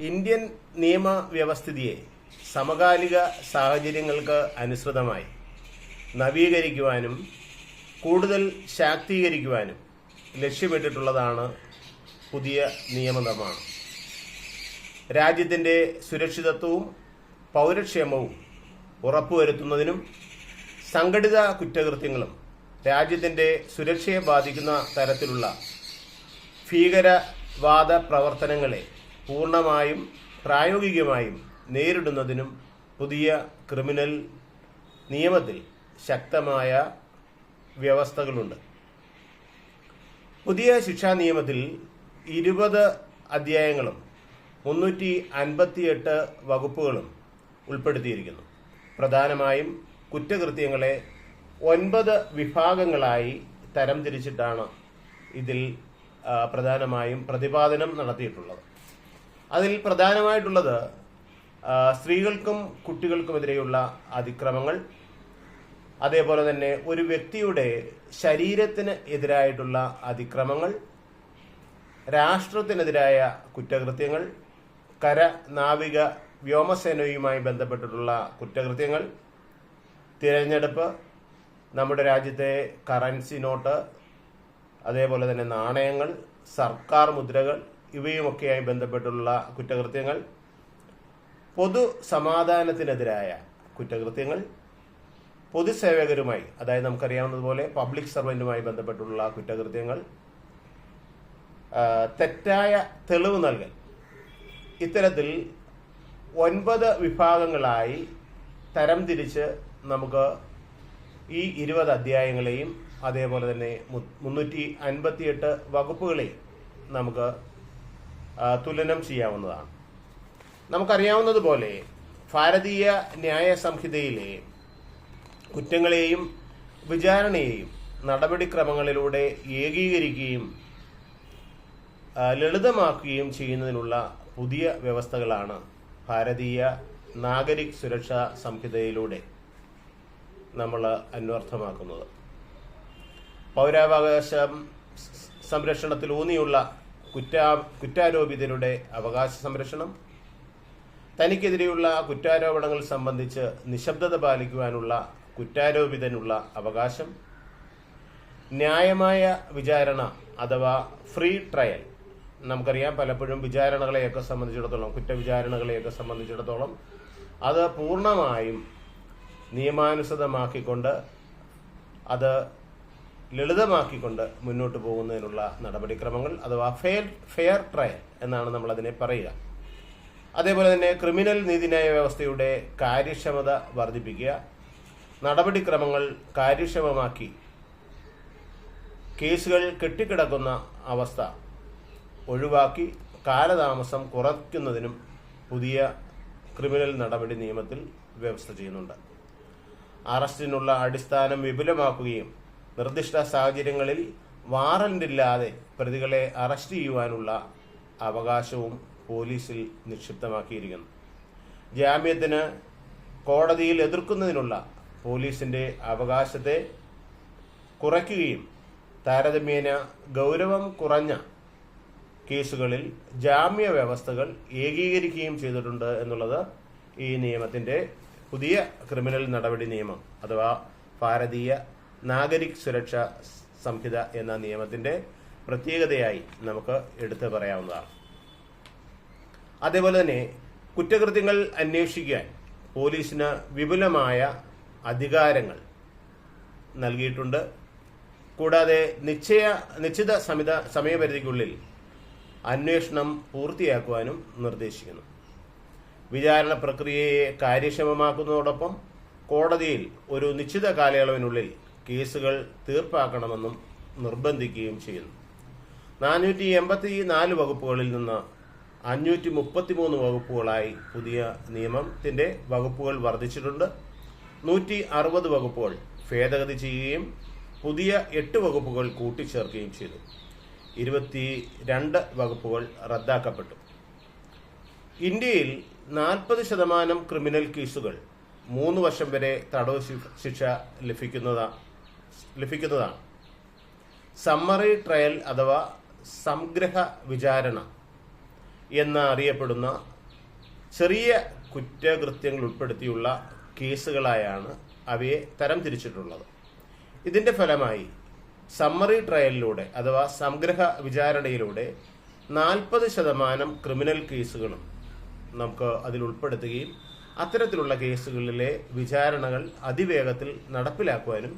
Indian നിയമ വ്യവസ്ഥിതിയെ സമകാലിക സാഹചര്യങ്ങൾക്ക് അനുസൃതമായി നവീകരിക്കുവാനും കൂടുതൽ ശാക്തീകരിക്കുവാനും ലക്ഷ്യമിട്ടിട്ടുള്ളതാണ് പുതിയ നിയമനിർമ്മാണം. രാജ്യത്തിന്റെ സുരക്ഷിതത്വവും പൗരക്ഷേമവും ഉറപ്പുവരുത്തുന്നതിനും സംഘടിത കുറ്റകൃത്യങ്ങളും രാജ്യത്തിന്റെ സുരക്ഷയെ ബാധിക്കുന്ന തരത്തിലുള്ള ഭീകരവാദ പ്രവർത്തനങ്ങളെ പൂർണമായും പ്രായോഗികമായും നേരിടുന്നതിനും പുതിയ ക്രിമിനൽ നിയമത്തിൽ ശക്തമായ വ്യവസ്ഥകളുണ്ട്. പുതിയ ശിക്ഷാ നിയമത്തിൽ ഇരുപത് അധ്യായങ്ങളും മുന്നൂറ്റി അൻപത്തിയെട്ട് വകുപ്പുകളും ഉൾപ്പെടുത്തിയിരിക്കുന്നു. പ്രധാനമായും കുറ്റകൃത്യങ്ങളെ ഒൻപത് വിഭാഗങ്ങളായി തരംതിരിച്ചിട്ടാണ് ഇതിൽ പ്രധാനമായും പ്രതിപാദനം നടത്തിയിട്ടുള്ളത്. അതിൽ പ്രധാനമായിട്ടുള്ളത് സ്ത്രീകൾക്കും കുട്ടികൾക്കുമെതിരെയുള്ള അതിക്രമങ്ങൾ അതേപോലെ തന്നെ ഒരു വ്യക്തിയുടെ ശരീരത്തിന് എതിരായിട്ടുള്ള അതിക്രമങ്ങൾ രാഷ്ട്രത്തിനെതിരായ കുറ്റകൃത്യങ്ങൾ കര നാവിക വ്യോമസേനയുമായി ബന്ധപ്പെട്ടിട്ടുള്ള കുറ്റകൃത്യങ്ങൾ തിരഞ്ഞെടുപ്പ് നമ്മുടെ രാജ്യത്തെ കറൻസി നോട്ട് അതേപോലെ തന്നെ നാണയങ്ങൾ സർക്കാർ മുദ്രകൾ ഇവയുമൊക്കെയായി ബന്ധപ്പെട്ടുള്ള കുറ്റകൃത്യങ്ങൾ പൊതു സമാധാനത്തിനെതിരായ കുറ്റകൃത്യങ്ങൾ പൊതുസേവകരുമായി അതായത് നമുക്കറിയാവുന്നതുപോലെ പബ്ലിക് സർവന്റുമായി ബന്ധപ്പെട്ടുള്ള കുറ്റകൃത്യങ്ങൾ തെറ്റായ തെളിവ് നൽകൽ. ഇത്തരത്തിൽ ഒൻപത് വിഭാഗങ്ങളായി തരംതിരിച്ച് നമുക്ക് ഈ ഇരുപത് അധ്യായങ്ങളെയും അതേപോലെ തന്നെ മുന്നൂറ്റി അൻപത്തിയെട്ട് വകുപ്പുകളെയും നമുക്ക് തുലനം ചെയ്യാവുന്നതാണ്. നമുക്കറിയാവുന്നതുപോലെ ഭാരതീയ ന്യായ സംഹിതയിലെ കുറ്റങ്ങളെയും വിചാരണയെയും നടപടിക്രമങ്ങളിലൂടെ ഏകീകരിക്കുകയും ലളിതമാക്കുകയും ചെയ്യുന്നതിനുള്ള പുതിയ വ്യവസ്ഥകളാണ് ഭാരതീയ നാഗരിക് സുരക്ഷാ സംഹിതയിലൂടെ നമ്മൾ അന്വർത്ഥമാക്കുന്നത്. പൗരാവകാശ സംരക്ഷണത്തിലൂന്നിയുള്ള കുറ്റാ കുറ്റാരോപിതരുടെ അവകാശ സംരക്ഷണം തനിക്കെതിരെയുള്ള കുറ്റാരോപണങ്ങൾ സംബന്ധിച്ച് നിശബ്ദത പാലിക്കുവാനുള്ള കുറ്റാരോപിതനുള്ള അവകാശം ന്യായമായ വിചാരണ അഥവാ ഫ്രീ ട്രയൽ. നമുക്കറിയാം പലപ്പോഴും വിചാരണകളെയൊക്കെ സംബന്ധിച്ചിടത്തോളം കുറ്റവിചാരണകളെയൊക്കെ സംബന്ധിച്ചിടത്തോളം അത് പൂർണമായും നിയമാനുസൃതമാക്കിക്കൊണ്ട് അത് ലളിതമാക്കിക്കൊണ്ട് മുന്നോട്ട് പോകുന്നതിനുള്ള നടപടിക്രമങ്ങൾ അഥവാ ഫെയർ ഫെയർ ട്രയൽ എന്നാണ് നമ്മൾ അതിനെ പറയുക. അതേപോലെ തന്നെ ക്രിമിനൽ നീതിന്യായ വ്യവസ്ഥയുടെ കാര്യക്ഷമത വർദ്ധിപ്പിക്കുക നടപടിക്രമങ്ങൾ കാര്യക്ഷമമാക്കി കേസുകൾ കെട്ടിക്കിടക്കുന്ന അവസ്ഥ ഒഴിവാക്കി കാലതാമസം കുറയ്ക്കുന്നതിനും പുതിയ ക്രിമിനൽ നടപടി നിയമത്തിൽ വ്യവസ്ഥ ചെയ്യുന്നുണ്ട്. അറസ്റ്റിനുള്ള അടിസ്ഥാനം വിപുലമാക്കുകയും നിർദ്ദിഷ്ട സാഹചര്യങ്ങളിൽ വാറന്റില്ലാതെ പ്രതികളെ അറസ്റ്റ് ചെയ്യുവാനുള്ള അവകാശവും പോലീസിൽ നിക്ഷിപ്തമാക്കിയിരിക്കുന്നു. ജാമ്യത്തിന് കോടതിയിൽ എതിർക്കുന്നതിനുള്ള പോലീസിന്റെ അവകാശത്തെ കുറയ്ക്കുകയും താരതമ്യേന ഗൗരവം കുറഞ്ഞ കേസുകളിൽ ജാമ്യ വ്യവസ്ഥകൾ ഏകീകരിക്കുകയും ചെയ്തിട്ടുണ്ട് എന്നുള്ളത് ഈ നിയമത്തിന്റെ പുതിയ ക്രിമിനൽ നടപടി നിയമം അഥവാ ഭാരതീയ നാഗരിക് സുരക്ഷ സംഹിത എന്ന നിയമത്തിന്റെ പ്രത്യേകതയായി നമുക്ക് എടുത്തു പറയാവുന്നതാണ്. അതേപോലെ തന്നെ കുറ്റകൃത്യങ്ങൾ അന്വേഷിക്കാൻ പോലീസിന് വിപുലമായ അധികാരങ്ങൾ നൽകിയിട്ടുണ്ട്. കൂടാതെ നിശ്ചയ നിശ്ചിത സമിത സമയപരിധിക്കുള്ളിൽ അന്വേഷണം പൂർത്തിയാക്കുവാനും നിർദ്ദേശിക്കുന്നു. വിചാരണ പ്രക്രിയയെ കാര്യക്ഷമമാക്കുന്നതോടൊപ്പം കോടതിയിൽ ഒരു നിശ്ചിത കാലയളവിനുള്ളിൽ കേസുകൾ തീർപ്പാക്കണമെന്നും നിർബന്ധിക്കുകയും ചെയ്യുന്നു. നാനൂറ്റി എൺപത്തി നാല് വകുപ്പുകളിൽ നിന്ന് അഞ്ഞൂറ്റി മുപ്പത്തിമൂന്ന് വകുപ്പുകളായി പുതിയ നിയമത്തിന്റെ വകുപ്പുകൾ വർദ്ധിച്ചിട്ടുണ്ട്. നൂറ്റി അറുപത് വകുപ്പുകൾ ഭേദഗതി ചെയ്യുകയും പുതിയ എട്ട് വകുപ്പുകൾ കൂട്ടിച്ചേർക്കുകയും ചെയ്തു. ഇരുപത്തി രണ്ട് വകുപ്പുകൾ റദ്ദാക്കപ്പെട്ടു. ഇന്ത്യയിൽ നാൽപ്പത് ശതമാനം ക്രിമിനൽ കേസുകൾ മൂന്ന് വർഷം വരെ തടവ് ശിക്ഷ ലഭിക്കുന്നതാ ലഭിക്കുന്നതാണ്. സമ്മറി ട്രയൽ അഥവാ സംഗ്രഹ വിചാരണ എന്ന് അറിയപ്പെടുന്ന ചെറിയ കുറ്റകൃത്യങ്ങൾ ഉൾപ്പെടുത്തിയുള്ള കേസുകളായാണ് അവയെ തരംതിരിച്ചിട്ടുള്ളത്. ഇതിന്റെ ഫലമായി സമ്മറി ട്രയലിലൂടെ അഥവാ സംഗ്രഹ വിചാരണയിലൂടെ നാൽപ്പത് ശതമാനം ക്രിമിനൽ കേസുകളും നമുക്ക് അതിൽ ഉൾപ്പെടുത്തുകയും അത്തരത്തിലുള്ള കേസുകളിലെ വിചാരണകൾ അതിവേഗത്തിൽ നടപ്പിലാക്കുവാനും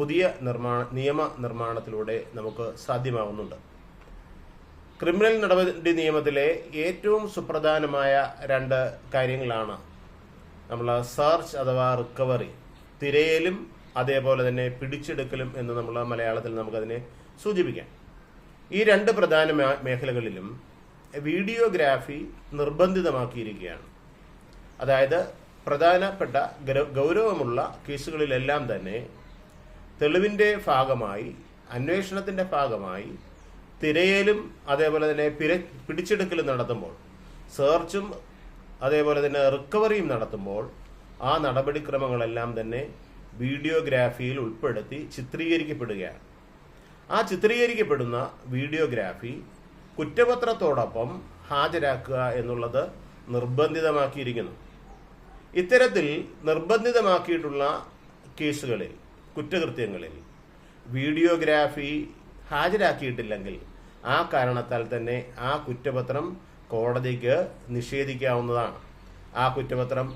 പുതിയ നിർമ്മാണ നിയമ നിർമ്മാണത്തിലൂടെ നമുക്ക് സാധ്യമാകുന്നുണ്ട്. ക്രിമിനൽ നടപടി നിയമത്തിലെ ഏറ്റവും സുപ്രധാനമായ രണ്ട് കാര്യങ്ങളാണ് നമ്മൾ സെർച്ച് അഥവാ റിക്കവറി തിരയലും അതേപോലെ തന്നെ പിടിച്ചെടുക്കലും എന്ന് നമ്മൾ മലയാളത്തിൽ നമുക്കതിനെ സൂചിപ്പിക്കാം. ഈ രണ്ട് പ്രധാന മേഖലകളിലും വീഡിയോഗ്രാഫി നിർബന്ധിതമാക്കിയിരിക്കുകയാണ്. അതായത് പ്രധാനപ്പെട്ട ഗൗരവമുള്ള കേസുകളിലെല്ലാം തന്നെ തെളിവിന്റെ ഭാഗമായി അന്വേഷണത്തിന്റെ ഭാഗമായി തിരയലും അതേപോലെ തന്നെ പിര പിടിച്ചെടുക്കലും നടത്തുമ്പോൾ സെർച്ചും അതേപോലെ തന്നെ റിക്കവറിയും നടത്തുമ്പോൾ ആ നടപടിക്രമങ്ങളെല്ലാം തന്നെ വീഡിയോഗ്രാഫിയിൽ ഉൾപ്പെടുത്തി ചിത്രീകരിക്കപ്പെടുകയാണ്. ആ ചിത്രീകരിക്കപ്പെടുന്ന വീഡിയോഗ്രാഫി കുറ്റപത്രത്തോടൊപ്പം ഹാജരാക്കുക എന്നുള്ളത് നിർബന്ധിതമാക്കിയിരിക്കുന്നു. ഇത്തരത്തിൽ നിർബന്ധിതമാക്കിയിട്ടുള്ള കേസുകളിൽ കുറ്റകൃത്യങ്ങളിൽ വീഡിയോഗ്രാഫി ഹാജരാക്കിയിട്ടില്ലെങ്കിൽ ആ കാരണത്താൽ തന്നെ ആ കുറ്റപത്രം കോടതിക്ക് നിഷേധിക്കാവുന്നതാണ്. ആ കുറ്റപത്രം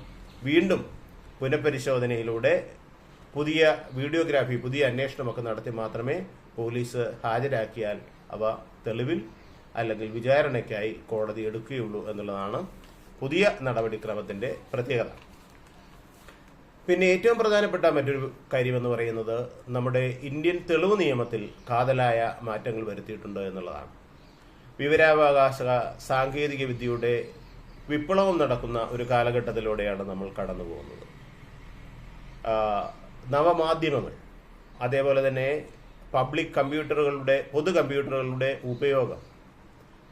വീണ്ടും പുനഃപരിശോധനയിലൂടെ പുതിയ വീഡിയോഗ്രാഫി പുതിയ അന്വേഷണമൊക്കെ നടത്തി മാത്രമേ പോലീസ് ഹാജരാക്കിയാൽ അവ തെളിവിൽ അല്ലെങ്കിൽ വിചാരണയ്ക്കായി കോടതി എടുക്കുകയുള്ളൂ എന്നുള്ളതാണ് പുതിയ നടപടിക്രമത്തിന്റെ പ്രത്യേകത. പിന്നെ ഏറ്റവും പ്രധാനപ്പെട്ട മറ്റൊരു കാര്യമെന്ന് പറയുന്നത് നമ്മുടെ ഇന്ത്യൻ തെളിവ് നിയമത്തിൽ കാതലായ മാറ്റങ്ങൾ വരുത്തിയിട്ടുണ്ട് എന്നുള്ളതാണ്. വിവരാവകാശ സാങ്കേതിക വിദ്യയുടെ വിപ്ലവം നടക്കുന്ന ഒരു കാലഘട്ടത്തിലൂടെയാണ് നമ്മൾ കടന്നു പോകുന്നത് നവമാധ്യമങ്ങൾ അതേപോലെ തന്നെ പബ്ലിക് കമ്പ്യൂട്ടറുകളുടെ പൊതു കമ്പ്യൂട്ടറുകളുടെ ഉപയോഗം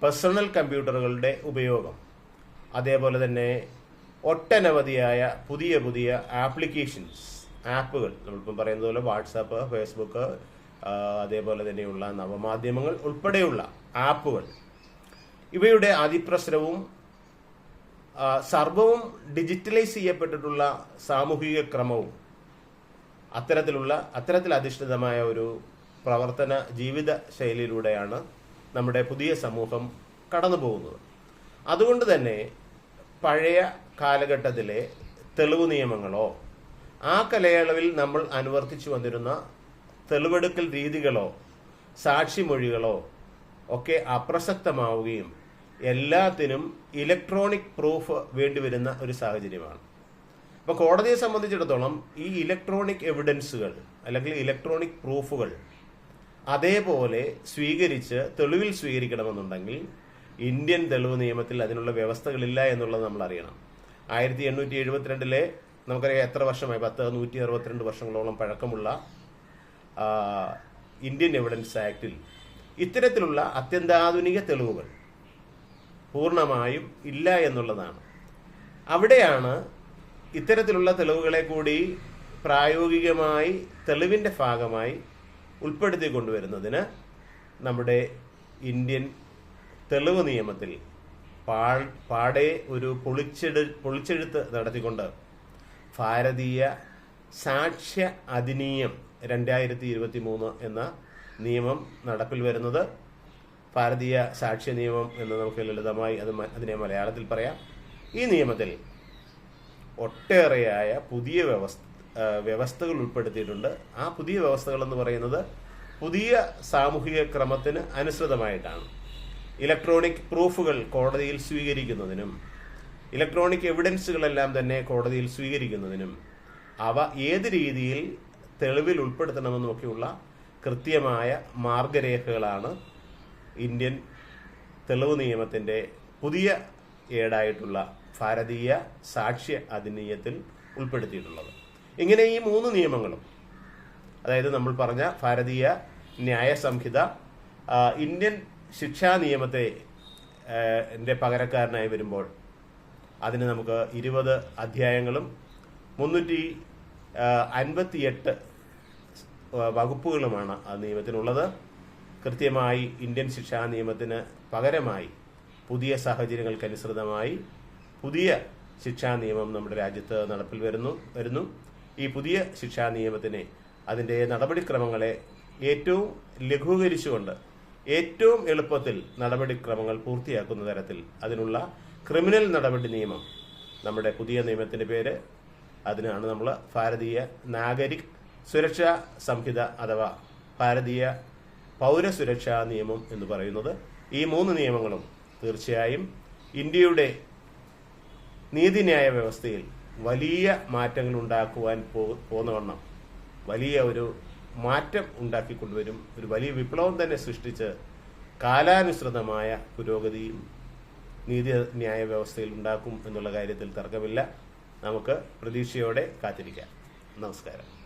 പേഴ്സണൽ കമ്പ്യൂട്ടറുകളുടെ ഉപയോഗം അതേപോലെ തന്നെ ഒട്ടനവധിയായ പുതിയ പുതിയ ആപ്ലിക്കേഷൻസ് ആപ്പുകൾ. നമ്മളിപ്പം പറയുന്നത് പോലെ വാട്സാപ്പ് ഫേസ്ബുക്ക് അതേപോലെ തന്നെയുള്ള നവമാധ്യമങ്ങൾ ഉൾപ്പെടെയുള്ള ആപ്പുകൾ. ഇവയുടെ അതിപ്രസരവും സർവവും ഡിജിറ്റലൈസ് ചെയ്യപ്പെട്ടിട്ടുള്ള സാമൂഹിക ക്രമവും അത്തരത്തിലുള്ള അത്തരത്തിൽ അധിഷ്ഠിതമായ ഒരു പ്രവർത്തന ജീവിത ശൈലിയിലൂടെയാണ് നമ്മുടെ പുതിയ സമൂഹം കടന്നു പോകുന്നത് അതുകൊണ്ട് തന്നെ പഴയ കാലഘട്ടത്തിലെ തെളിവ് നിയമങ്ങളോ ആ കലയളവിൽ നമ്മൾ അനുവർത്തിച്ചു വന്നിരുന്ന തെളിവെടുക്കൽ രീതികളോ സാക്ഷിമൊഴികളോ ഒക്കെ അപ്രസക്തമാവുകയും എല്ലാത്തിനും ഇലക്ട്രോണിക് പ്രൂഫ് വേണ്ടിവരുന്ന ഒരു സാഹചര്യമാണ്. അപ്പോൾ കോടതിയെ സംബന്ധിച്ചിടത്തോളം ഈ ഇലക്ട്രോണിക് എവിഡൻസുകൾ അല്ലെങ്കിൽ ഇലക്ട്രോണിക് പ്രൂഫുകൾ അതേപോലെ സ്വീകരിച്ച് തെളിവിൽ സ്വീകരിക്കണമെന്നുണ്ടെങ്കിൽ ഇന്ത്യൻ തെളിവ് നിയമത്തിൽ അതിനുള്ള വ്യവസ്ഥകളില്ല എന്നുള്ളത് നമ്മൾ അറിയണം. ആയിരത്തി എണ്ണൂറ്റി എഴുപത്തിരണ്ടിലെ നമുക്കറിയാം എത്ര വർഷമായി? പത്ത് നൂറ്റി അറുപത്തിരണ്ട് വർഷങ്ങളോളം പഴക്കമുള്ള ഇന്ത്യൻ എവിഡൻസ് ആക്ടിൽ ഇത്തരത്തിലുള്ള അത്യന്താധുനിക തെളിവുകൾ പൂർണമായും ഇല്ല എന്നുള്ളതാണ്. അവിടെയാണ് ഇത്തരത്തിലുള്ള തെളിവുകളെ കൂടി പ്രായോഗികമായി തെളിവിന്റെ ഭാഗമായി ഉൾപ്പെടുത്തി കൊണ്ടുവരുന്നതിന് നമ്മുടെ ഇന്ത്യൻ തെളിവ് നിയമത്തിൽ പാടെ ഒരു പൊളിച്ചെടു പൊളിച്ചെഴുത്ത് നടത്തിക്കൊണ്ട് ഭാരതീയ സാക്ഷ്യ അധിനിയം രണ്ടായിരത്തി ഇരുപത്തി മൂന്ന് എന്ന നിയമം നടപ്പിൽ വരുന്നത്. ഭാരതീയ സാക്ഷ്യ നിയമം എന്ന് നമുക്ക് ലളിതമായി അത് അതിനെ മലയാളത്തിൽ പറയാം. ഈ നിയമത്തിൽ ഒട്ടേറെയായ പുതിയ വ്യവസ്ഥ വ്യവസ്ഥകൾ ഉൾപ്പെടുത്തിയിട്ടുണ്ട്. ആ പുതിയ വ്യവസ്ഥകൾ എന്ന് പറയുന്നത് പുതിയ സാമൂഹിക ക്രമത്തിന് അനുസൃതമായിട്ടാണ്. ഇലക്ട്രോണിക് പ്രൂഫുകൾ കോടതിയിൽ സ്വീകരിക്കുന്നതിനും ഇലക്ട്രോണിക് എവിഡൻസുകളെല്ലാം തന്നെ കോടതിയിൽ സ്വീകരിക്കുന്നതിനും അവ ഏത് രീതിയിൽ തെളിവിൽ ഉൾപ്പെടുത്തണമെന്നുമൊക്കെയുള്ള കൃത്യമായ മാർഗരേഖകളാണ് ഇന്ത്യൻ തെളിവ് നിയമത്തിന്റെ പുതിയ ഏടായിട്ടുള്ള ഭാരതീയ സാക്ഷ്യ അധിനിയത്തിൽ ഉൾപ്പെടുത്തിയിട്ടുള്ളത്. ഇങ്ങനെ ഈ മൂന്ന് നിയമങ്ങളും അതായത് നമ്മൾ പറഞ്ഞ ഭാരതീയ ന്യായസംഹിത ഇന്ത്യൻ ശിക്ഷാ നിയമത്തെ എന്റെ പകരക്കാരനായി വരുമ്പോൾ അതിന് നമുക്ക് ഇരുപത് അധ്യായങ്ങളും മുന്നൂറ്റി അൻപത്തിയെട്ട് വകുപ്പുകളുമാണ് ആ നിയമത്തിനുള്ളത്. കൃത്യമായി ഇന്ത്യൻ ശിക്ഷാ നിയമത്തിന് പകരമായി പുതിയ സാഹചര്യങ്ങൾക്കനുസൃതമായി പുതിയ ശിക്ഷാ നിയമം നമ്മുടെ രാജ്യത്ത് നടപ്പിൽ വരുന്നു വരുന്നു. ഈ പുതിയ ശിക്ഷാ നിയമത്തിനെ അതിന്റെ നടപടിക്രമങ്ങളെ ഏറ്റവും ലഘൂകരിച്ചുകൊണ്ട് ഏറ്റവും എളുപ്പത്തിൽ നടപടിക്രമങ്ങൾ പൂർത്തിയാക്കുന്ന തരത്തിൽ അതിനുള്ള ക്രിമിനൽ നടപടി നിയമം. നമ്മുടെ പുതിയ നിയമത്തിന്റെ പേര് അതിനാണ് നമ്മൾ ഭാരതീയ നാഗരിക് സുരക്ഷാ സംഹിത അഥവാ ഭാരതീയ പൗരസുരക്ഷാ നിയമം എന്ന് പറയുന്നത് ഈ മൂന്ന് നിയമങ്ങളും തീർച്ചയായും ഇന്ത്യയുടെ നീതിന്യായ വ്യവസ്ഥയിൽ വലിയ മാറ്റങ്ങൾ ഉണ്ടാക്കുവാൻ പോ- വലിയ ഒരു മാറ്റം ഉണ്ടാക്കിക്കൊണ്ടുവരും ഒരു വലിയ വിപ്ലവം തന്നെ സൃഷ്ടിച്ച് കാലാനുസൃതമായ പുരോഗതിയും നീതിന്യായ വ്യവസ്ഥയിൽ ഉണ്ടാക്കും എന്നുള്ള കാര്യത്തിൽ തർക്കമില്ല. നമുക്ക് പ്രതീക്ഷയോടെ കാത്തിരിക്കാം. നമസ്കാരം.